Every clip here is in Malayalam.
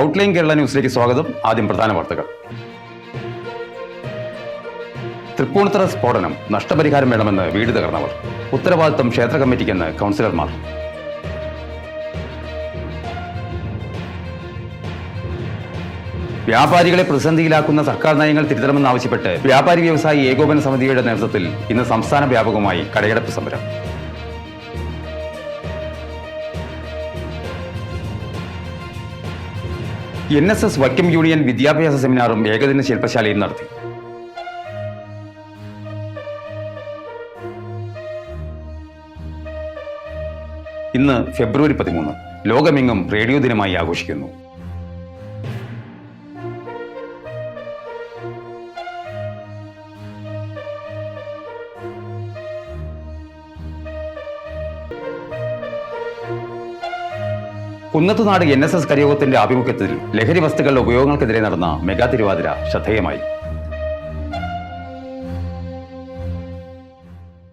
ഔട്ട്ലൈൻ കേരള ന്യൂസിലേക്ക് സ്വാഗതം. ആദ്യം പ്രധാന വാർത്തകൾ. തൃപ്പൂണിത്തറ സ്ഫോടനം നഷ്ടപരിഹാരം വേണമെന്ന് വീട് തകർന്നവർ. ഉത്തരവാദിത്തം ക്ഷേത്ര കമ്മിറ്റിക്കെന്ന് കൗൺസിലർമാർ. വ്യാപാരികളെ പ്രതിസന്ധിയിലാക്കുന്ന സർക്കാർ നയങ്ങൾ തിരുത്തണമെന്നാവശ്യപ്പെട്ട് വ്യാപാരി വ്യവസായി ഏകോപന സമിതിയുടെ നേതൃത്വത്തിൽ ഇന്ന് സംസ്ഥാന വ്യാപകമായി കടയടപ്പ് സമരം. N S S Vaikom union വിദ്യാഭ്യാസ സെമിനാറും ഏകദിന ശില്പശാലയും നടത്തി. ഇന്ന് ഫെബ്രുവരി പതിമൂന്ന്. ലോകമെങ്ങും റേഡിയോ ദിനമായി ആഘോഷിക്കുന്നു. കുന്നത്തുനാട് എൻ എസ് എസ് കരിയോഗത്തിന്റെ ആഭിമുഖ്യത്തിൽ ലഹരി വസ്തുക്കളുടെ ഉപയോഗങ്ങൾക്കെതിരെ നടന്ന മെഗാ തിരുവാതിര ശ്രദ്ധേയമായി.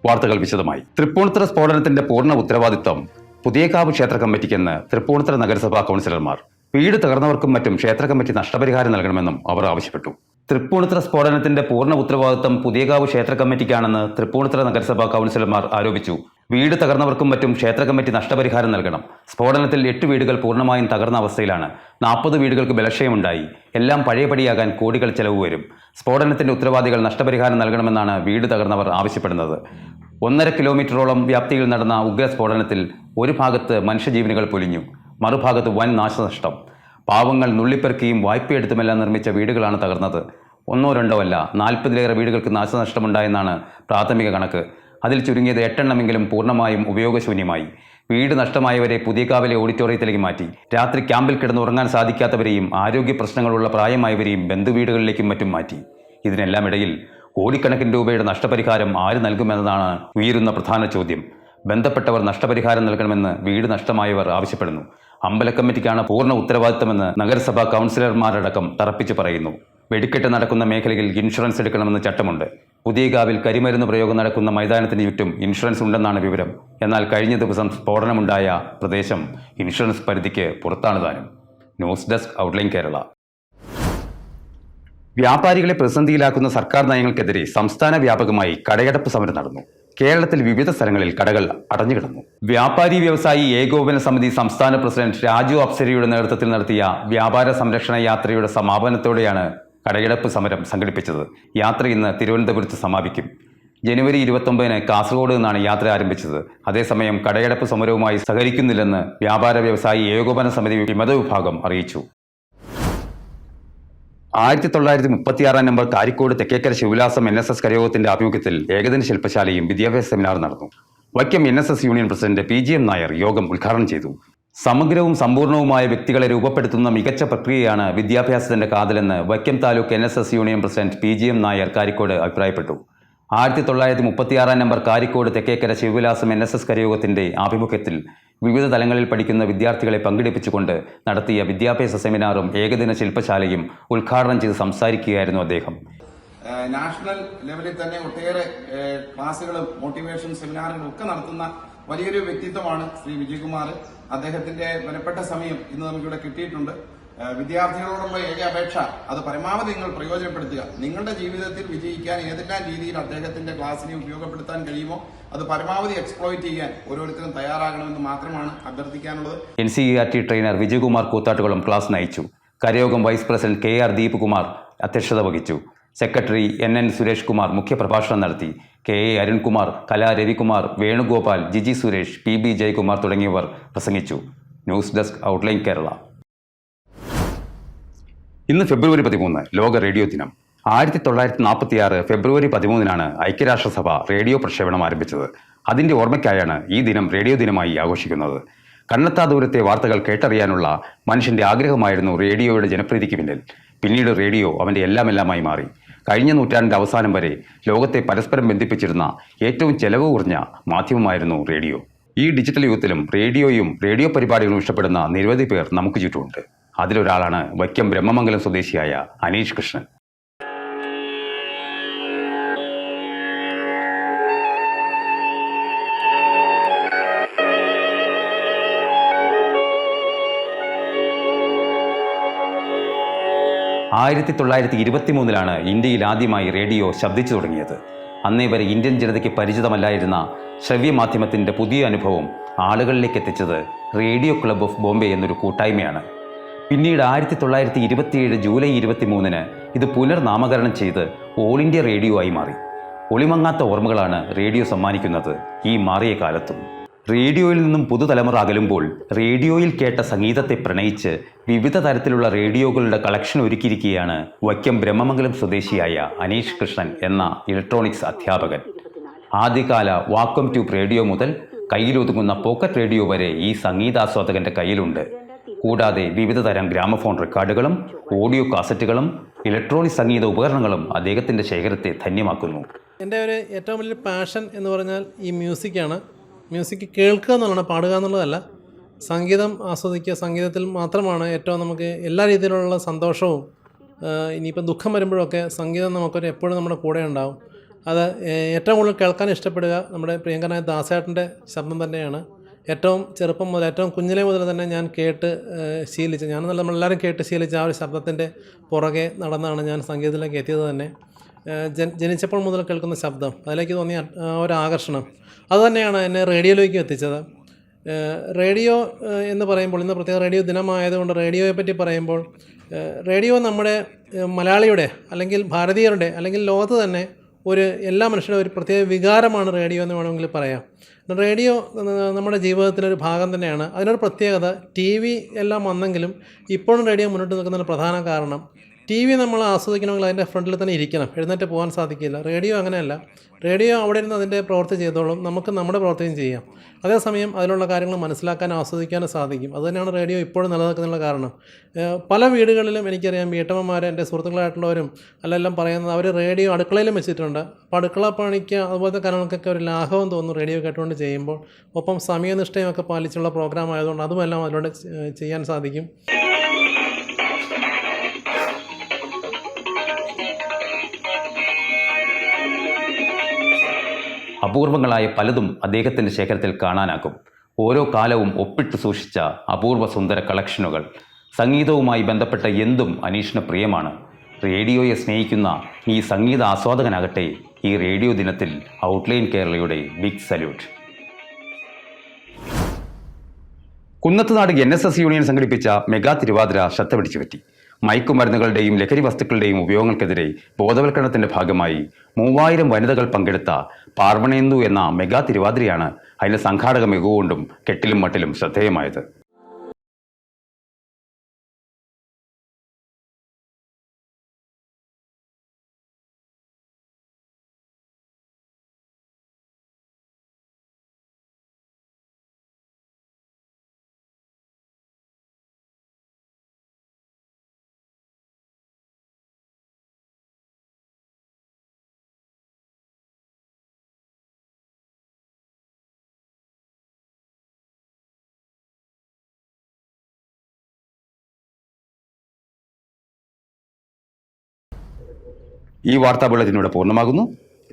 വാർത്തകൾ വിശദമായി. തൃപ്പൂണിത്തുറ സ്ഫോടനത്തിന്റെ പൂർണ ഉത്തരവാദിത്വം പുതിയകാവ് ക്ഷേത്ര കമ്മിറ്റിക്കെന്ന് തൃപ്പൂണിത്തുറ നഗരസഭാ കൗൺസിലർമാർ. വീട് തകർന്നവർക്കും മറ്റും ക്ഷേത്ര കമ്മിറ്റി നഷ്ടപരിഹാരം നൽകണമെന്നും അവർ ആവശ്യപ്പെട്ടു. തൃപ്പൂണിത്തുറ സ്ഫോടനത്തിന്റെ പൂർണ ഉത്തരവാദിത്വം പുതിയകാവ് ക്ഷേത്ര കമ്മിറ്റിക്കാണെന്ന് തൃപ്പൂണിത്തുറ നഗരസഭാ കൗൺസിലർമാർ ആരോപിച്ചു. വീട് തകർന്നവർക്കും മറ്റും ക്ഷേത്ര കമ്മിറ്റി നഷ്ടപരിഹാരം നൽകണം. സ്ഫോടനത്തിൽ എട്ട് വീടുകൾ പൂർണമായും തകർന്ന അവസ്ഥയിലാണ്. നാൽപ്പത് വീടുകൾക്ക് ബലക്ഷയമുണ്ടായി. എല്ലാം പഴയപടിയാകാൻ കോടികൾ ചെലവ് വരും. സ്ഫോടനത്തിന്റെ ഉത്തരവാദികൾ നഷ്ടപരിഹാരം നൽകണമെന്നാണ് വീട് തകർന്നവർ ആവശ്യപ്പെടുന്നത്. ഒന്നര കിലോമീറ്ററോളം വ്യാപ്തിയിൽ നടന്ന ഉഗ്ര സ്ഫോടനത്തിൽ ഒരു ഭാഗത്ത് മനുഷ്യജീവനുകൾ പൊലിഞ്ഞു. മറുഭാഗത്ത് വൻ നാശനഷ്ടം. പാവങ്ങൾ നുള്ളിപ്പെറുക്കിയും വായ്പയെടുത്തുമെല്ലാം നിർമ്മിച്ച വീടുകളാണ് തകർന്നത്. ഒന്നോ രണ്ടോ അല്ല നാൽപ്പതിലേറെ വീടുകൾക്ക് നാശനഷ്ടമുണ്ടായെന്നാണ് പ്രാഥമിക കണക്ക്. അതിൽ ചുരുങ്ങിയത് എട്ടെണ്ണമെങ്കിലും പൂർണമായും ഉപയോഗശൂന്യമായി. വീട് നഷ്ടമായവരെ പുതിയകാവിലെ ഓഡിറ്റോറിയത്തിലേക്ക് മാറ്റി. രാത്രി ക്യാമ്പിൽ കിടന്നുറങ്ങാൻ സാധിക്കാത്തവരെയും ആരോഗ്യ പ്രശ്നങ്ങളുള്ള പ്രായമായവരെയും ബന്ധുവീടുകളിലേക്കും മറ്റും മാറ്റി. ഇതിനെല്ലാം ഇടയിൽ കോടിക്കണക്കിന് രൂപയുടെ നഷ്ടപരിഹാരം ആര് നൽകുമെന്നതാണ് ഉയരുന്ന പ്രധാന ചോദ്യം. ബന്ധപ്പെട്ടവർ നഷ്ടപരിഹാരം നൽകണമെന്ന് വീട് നഷ്ടമായവർ ആവശ്യപ്പെടുന്നു. അമ്പല കമ്മിറ്റിക്കാണ് പൂർണ ഉത്തരവാദിത്തമെന്ന് നഗരസഭാ കൗൺസിലർമാരടക്കം തറപ്പിച്ചു പറയുന്നു. വെടിക്കെട്ട് നടക്കുന്ന മേഖലയിൽ ഇൻഷുറൻസ് എടുക്കണമെന്ന് ചട്ടമുണ്ട്. പുതിയകാവിൽ കരിമരുന്ന് പ്രയോഗം നടക്കുന്ന മൈതാനത്തിന് ചുറ്റും ഇൻഷുറൻസ് ഉണ്ടെന്നാണ് വിവരം. എന്നാൽ കഴിഞ്ഞ ദിവസം സ്ഫോടനമുണ്ടായ പ്രദേശം ഇൻഷുറൻസ് പരിധിക്ക് പുറത്താണ് താനും. News desk outline Kerala. വ്യാപാരികളെ പ്രതിസന്ധിയിലാക്കുന്ന സർക്കാർ നയങ്ങൾക്കെതിരെ സംസ്ഥാന വ്യാപകമായി കടയടപ്പ് സമരം നടന്നു. കേരളത്തിൽ വിവിധ സ്ഥലങ്ങളിൽ കടകൾ അടഞ്ഞുകിടന്നു വ്യാപാരി വ്യവസായി ഏകോപന സമിതി സംസ്ഥാന പ്രസിഡന്റ് രാജു അപ്സരയുടെ നേതൃത്വത്തിൽ നടത്തിയ വ്യാപാര സംരക്ഷണ യാത്രയുടെ സമാപനത്തോടെയാണ് കടയടപ്പ് സമരം സംഘടിപ്പിച്ചത്. യാത്ര ഇന്ന് തിരുവനന്തപുരത്ത് സമാപിക്കും. ജനുവരി ഇരുപത്തൊമ്പതിന് കാസർഗോഡ് നിന്നാണ് യാത്ര ആരംഭിച്ചത്. അതേസമയം കടയടപ്പ് സമരവുമായി സഹകരിക്കുന്നില്ലെന്ന് വ്യാപാര വ്യവസായി ഏകോപന സമിതി വിമത വിഭാഗം അറിയിച്ചു. ആയിരത്തി തൊള്ളായിരത്തി മുപ്പത്തിയാറാം number Karikode Thekkekkara Sivavilasam N S S കരയോഗത്തിന്റെ ആഭിമുഖ്യത്തിൽ ഏകദിന ശില്പശാലയും വിദ്യാഭ്യാസ സെമിനാർ നടന്നു. Vaikom N S S union president P G M Nair യോഗം ഉദ്ഘാടനം ചെയ്തു. സമഗ്രവും സമ്പൂർണവുമായ വ്യക്തികളെ രൂപപ്പെടുത്തുന്ന മികച്ച പ്രക്രിയയാണ് വിദ്യാഭ്യാസത്തിന്റെ കാതലെന്ന് Vaikom taluk N S S union president P G M Nair Karikode അഭിപ്രായപ്പെട്ടു. ആയിരത്തി തൊള്ളായിരത്തി മുപ്പത്തിയാറാം number Karikode Thekkekkara Sivavilasam N S S കരയോഗത്തിന്റെ ആഭിമുഖ്യത്തിൽ വിവിധ തലങ്ങളിൽ പഠിക്കുന്ന വിദ്യാർത്ഥികളെ പങ്കെടുപ്പിച്ചുകൊണ്ട് നടത്തിയ വിദ്യാഭ്യാസ സെമിനാറും ഏകദിന ശില്പശാലയും ഉദ്ഘാടനം ചെയ്ത് സംസാരിക്കുകയായിരുന്നു അദ്ദേഹം. നാഷണൽ ലെവലിൽ തന്നെ ഒട്ടേറെ ക്ലാസുകളും മോട്ടിവേഷൻ സെമിനാറുകളും ഒക്കെ നടത്തുന്ന വലിയൊരു വ്യക്തിത്വമാണ് ശ്രീ വിജയകുമാർ. അദ്ദേഹത്തിന്റെ വിലപ്പെട്ട സമയം ഇന്ന് നമുക്കിവിടെ കിട്ടിയിട്ടുണ്ട്. വിദ്യാർത്ഥികളോടുള്ള ഏക അപേക്ഷ അത് പരമാവധി നിങ്ങൾ പ്രയോജനപ്പെടുത്തുക. നിങ്ങളുടെ ജീവിതത്തിൽ വിജയിക്കാൻ ഏതെല്ലാം രീതിയിൽ അദ്ദേഹത്തിന്റെ ക്ലാസ്സിനെ ഉപയോഗപ്പെടുത്താൻ കഴിയുമോ അത് പരമാവധി എക്സ്പ്ലോയിറ്റ് ചെയ്യാൻ ഓരോരുത്തരും തയ്യാറാകണമെന്ന് മാത്രമാണ് അഭ്യർത്ഥിക്കാനുള്ളത്. N C E R T trainer Vijayakumar കൂത്താട്ടുകളും class നയിച്ചു. കരയോഗം vice president K R Deep Kumar അധ്യക്ഷത വഹിച്ചു. Secretary N N Suresh Kumar മുഖ്യപ്രഭാഷണം നടത്തി. K A Arunkumar Kala Ravikumar Venugopal Jiji Suresh P B Jayakumar തുടങ്ങിയവർ പ്രസംഗിച്ചു. News desk outline Kerala. ഇന്ന് ഫെബ്രുവരി പതിമൂന്ന് ലോക റേഡിയോ ദിനം. ആയിരത്തി തൊള്ളായിരത്തി നാൽപ്പത്തി ആറ് ഫെബ്രുവരി പതിമൂന്നിനാണ് ഐക്യരാഷ്ട്രസഭ റേഡിയോ പ്രക്ഷേപണം ആരംഭിച്ചത്. അതിന്റെ ഓർമ്മയ്ക്കായാണ് ഈ ദിനം റേഡിയോ ദിനമായി ആഘോഷിക്കുന്നത്. കണ്ണെത്താ ദൂരത്തെ വാർത്തകൾ കേട്ടറിയാനുള്ള മനുഷ്യന്റെ ആഗ്രഹമായിരുന്നു റേഡിയോയുടെ ജനപ്രീതിക്ക് പിന്നിൽ. പിന്നീട് റേഡിയോ അവന്റെ എല്ലാമെല്ലാമായി മാറി. കഴിഞ്ഞ നൂറ്റാണ്ടിന്റെ അവസാനം വരെ ലോകത്തെ പരസ്പരം ബന്ധിപ്പിച്ചിരുന്ന ഏറ്റവും ചെലവ് കുറഞ്ഞ മാധ്യമമായിരുന്നു റേഡിയോ. ഈ ഡിജിറ്റൽ യുഗത്തിലും റേഡിയോയും റേഡിയോ പരിപാടികളും ഇഷ്ടപ്പെടുന്ന നിരവധി പേർ നമുക്ക് ചുറ്റുമുണ്ട്. അതിലൊരാളാണ് വൈക്കം ബ്രഹ്മമംഗലം സ്വദേശിയായ അനീഷ് കൃഷ്ണൻ. ആയിരത്തി തൊള്ളായിരത്തി ഇരുപത്തി മൂന്നിലാണ് ഇന്ത്യയിൽ ആദ്യമായി റേഡിയോ ശബ്ദിച്ചു തുടങ്ങിയത്. അന്നേ വരെ ഇന്ത്യൻ ജനതയ്ക്ക് പരിചിതമല്ലായിരുന്ന ശ്രവ്യമാധ്യമത്തിന്റെ പുതിയ അനുഭവം ആളുകളിലേക്ക് എത്തിച്ചത് റേഡിയോ ക്ലബ് ഓഫ് ബോംബെ എന്നൊരു കൂട്ടായ്മയാണ്. പിന്നീട് ആയിരത്തി തൊള്ളായിരത്തി ഇരുപത്തിയേഴ് ജൂലൈ ഇരുപത്തി മൂന്നിന് ഇത് പുനർനാമകരണം ചെയ്ത് ഓൾ ഇന്ത്യ റേഡിയോ ആയി മാറി. ഒളിമങ്ങാത്ത ഓർമ്മകളാണ് റേഡിയോ സമ്മാനിക്കുന്നത് ഈ മാറിയ കാലത്തും. റേഡിയോയിൽ നിന്നും പുതുതലമുറ അകലുമ്പോൾ റേഡിയോയിൽ കേട്ട സംഗീതത്തെ പ്രണയിച്ച് വിവിധ തരത്തിലുള്ള റേഡിയോകളുടെ കളക്ഷൻ ഒരുക്കിയിരിക്കുകയാണ് വൈക്കം ബ്രഹ്മമംഗലം സ്വദേശിയായ അനീഷ് കൃഷ്ണൻ എന്ന ഇലക്ട്രോണിക്സ് അധ്യാപകൻ. ആദ്യകാല വാക്വം ട്യൂബ് റേഡിയോ മുതൽ കയ്യിലൊതുങ്ങുന്ന പോക്കറ്റ് റേഡിയോ വരെ ഈ സംഗീതാസ്വാദകന്റെ കയ്യിലുണ്ട്. കൂടാതെ വിവിധ തരം ഗ്രാമഫോൺ റെക്കോർഡുകളും ഓഡിയോ കാസറ്റുകളും ഇലക്ട്രോണിക് സംഗീത ഉപകരണങ്ങളും അദ്ദേഹത്തിന്റെ ശേഖരത്തെ ധന്യമാക്കുന്നു. എന്റെ ഒരു ഏറ്റവും വലിയ പാഷൻ എന്ന് പറഞ്ഞാൽ ഈ മ്യൂസിക്കാണ് മ്യൂസിക് കേൾക്കുക എന്നുള്ളതാണ് പാടുക എന്നുള്ളതല്ല. സംഗീതം ആസ്വദിക്കുക സംഗീതത്തിൽ മാത്രമാണ് ഏറ്റവും നമുക്ക് എല്ലാ രീതിയിലുള്ള സന്തോഷവും ഇനിയിപ്പം ദുഃഖം വരുമ്പോഴൊക്കെ സംഗീതം നമുക്കൊരു എപ്പോഴും നമ്മുടെ കൂടെ ഉണ്ടാവും. അത് ഏറ്റവും കൂടുതൽ കേൾക്കാൻ ഇഷ്ടപ്പെടുക നമ്മുടെ പ്രിയങ്കരനായ ദാസേട്ടന്റെ ശബ്ദം തന്നെയാണ്. ഏറ്റവും ചെറുപ്പം മുതൽ ഏറ്റവും കുഞ്ഞിലെ മുതൽ തന്നെ ഞാൻ കേട്ട് ശീലിച്ച് ഞാനെന്നല്ല നമ്മളെല്ലാവരും കേട്ട് ശീലിച്ച ആ ഒരു ശബ്ദത്തിന്റെ പുറകെ നടന്നാണ് ഞാൻ സംഗീതത്തിലേക്ക് എത്തിയത് തന്നെ. ജനിച്ചപ്പോൾ മുതൽ കേൾക്കുന്ന ശബ്ദം അതിലേക്ക് തോന്നിയ ഒരാകർഷണം. അതുതന്നെയാണ് എന്നെ റേഡിയോയിലേക്ക് എത്തിച്ചത്. റേഡിയോ എന്ന് പറയുമ്പോൾ ഇന്ന് പ്രത്യേക റേഡിയോ ദിനമായതുകൊണ്ട് റേഡിയോയെ പറ്റി പറയുമ്പോൾ റേഡിയോ നമ്മുടെ മലയാളിയുടെ അല്ലെങ്കിൽ ഭാരതീയരുടെ അല്ലെങ്കിൽ ലോകത്ത് തന്നെ ഒരു എല്ലാ മനുഷ്യരുടെ ഒരു പ്രത്യേക വികാരമാണ് റേഡിയോ എന്ന് വേണമെങ്കിൽ പറയാം. റേഡിയോ നമ്മുടെ നമ്മുടെ ഒരു ഭാഗം തന്നെയാണ്. അതിനൊരു പ്രത്യേകത ടി വി എല്ലാം വന്നെങ്കിലും ഇപ്പോഴും റേഡിയോ മുന്നോട്ട് നിൽക്കുന്നതിന് പ്രധാന കാരണം ടി വി നമ്മൾ ആസ്വദിക്കണമെങ്കിൽ അതിന്റെ ഫ്രണ്ടിൽ തന്നെ ഇരിക്കണം. എഴുന്നേറ്റ് പോകാൻ സാധിക്കില്ല. റേഡിയോ അങ്ങനെയല്ല. റേഡിയോ അവിടെ ഇരുന്ന് അതിന്റെ പ്രവൃത്തി ചെയ്തോളും. നമുക്ക് നമ്മുടെ പ്രവൃത്തിയും ചെയ്യാം. അതേസമയം അതിലുള്ള കാര്യങ്ങൾ മനസ്സിലാക്കാൻ ആസ്വദിക്കാനും സാധിക്കും. അതുതന്നെയാണ് റേഡിയോ ഇപ്പോഴും നിലനിൽക്കുന്നതിനുള്ള കാരണം. പല വീടുകളിലും എനിക്കറിയാം വീട്ടമ്മമാർ എന്റെ സുഹൃത്തുക്കളായിട്ടുള്ളവരും അല്ലെല്ലാം പറയുന്നത് അവർ റേഡിയോ അടുക്കളയിലും വെച്ചിട്ടുണ്ട്. അപ്പോൾ അടുക്കള പണിക്ക് അതുപോലത്തെ കാര്യങ്ങൾക്കൊക്കെ ഒരു ലാഘവം തോന്നുന്നു റേഡിയോ കേട്ടുകൊണ്ട് ചെയ്യുമ്പോൾ. ഒപ്പം സമയനിഷ്ഠയും ഒക്കെ പാലിച്ചുള്ള പ്രോഗ്രാം ആയതുകൊണ്ട് അതുമെല്ലാം അതിലൂടെ ചെയ്യാൻ സാധിക്കും. അപൂർവങ്ങളായ പലതും അദ്ദേഹത്തിന്റെ ശേഖരത്തിൽ കാണാനാകും. ഓരോ കാലവും ഒപ്പിട്ട് സൂക്ഷിച്ച അപൂർവ സുന്ദര കളക്ഷനുകൾ. സംഗീതവുമായി ബന്ധപ്പെട്ട എന്തും അനീഷിന് പ്രിയമാണ്. റേഡിയോയെ സ്നേഹിക്കുന്ന ഈ സംഗീത ആസ്വാദകനാകട്ടെ ഈ റേഡിയോ ദിനത്തിൽ ഔട്ട്ലൈൻ കേരളയുടെ big salute. Kunnathunad N S S union സംഘടിപ്പിച്ച മെഗാ തിരുവാതിര ശ്രദ്ധ പിടിച്ചുപറ്റി. മയക്കുമരുന്നുകളുടെയും ലഹരി വസ്തുക്കളുടെയും ഉപയോഗങ്ങൾക്കെതിരെ ബോധവൽക്കരണത്തിന്റെ ഭാഗമായി മൂവായിരം വനിതകൾ പങ്കെടുത്ത പാർവണേന്ദു എന്ന മെഗാ തിരുവാതിരയാണ് അതിന്റെ സംഘാടക മികവുകൊണ്ടും കെട്ടിലും മട്ടിലും ശ്രദ്ധേയമായത്. ഈ വാർത്താ ബുള്ളറ്റിനോട് പൂർണമാകുന്നു.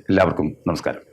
എല്ലാവർക്കും നമസ്കാരം.